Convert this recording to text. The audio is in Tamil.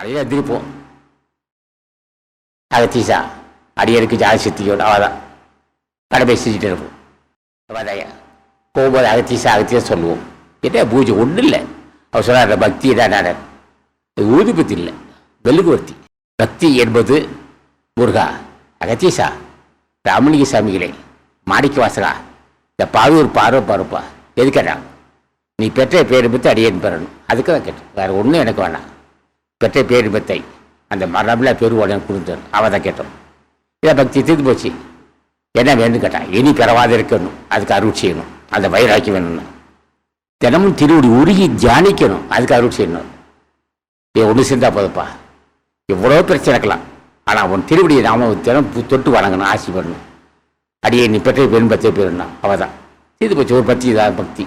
காலையில் எந்திரிப்போம். அகத்தீசா அடியருக்கு ஜாதி சித்தியோடு அவதான் கடமை செஞ்சுட்டு இருப்போம். அவதையா போகும்போது அகத்தீசா அகத்தியா சொல்லுவோம். என்ன பூஜை? ஒன்றும் இல்லை. அவர் சொன்னார் பக்தி தான் நான். ஊதுபத்தி இல்லை. வெல்லுகுவர்த்தி பக்தி என்பது முருகா. அகத்தீசா ராமலிங்க சாமிகளே மாணிக்க வாசகா. இந்த பாவூர் பார்வை பாருப்பா. எதுக்கடா நீ பெற்ற பேருபத்தை அடியேன் பெறணும். அதுக்கு தான் கேட்டேன். வேறு ஒன்றும் எனக்கு வேணாம். பெற்ற பேருபத்தை அந்த மரபில் பெருவோட கொடுத்தார் அவதான் தான் கேட்டோம். இதை பக்தி தீர்ந்து போச்சு? என்ன வேணும்னு கேட்டான். இனி பெறவாத இருக்கணும். அதுக்கு அருள் செய்யணும். அந்த வைராக்கி வேணும்னு தினமும் திருவடி உருகி தியானிக்கணும். அதுக்கு அருள் செய்யணும். இது ஒன்று சேர்ந்தா போதப்பா எவ்வளோ பிரச்சனை இருக்கலாம். ஆனால் உன் திருவடியை நாம தினம் பு- தொட்டு வணங்கணும் ஆசைப்படணும் அடியே நீ பெற்ற பெரும்பத்தை பெறணும் அவள் தான் இது போச்சு. ஒரு பக்தி தான் பக்தி.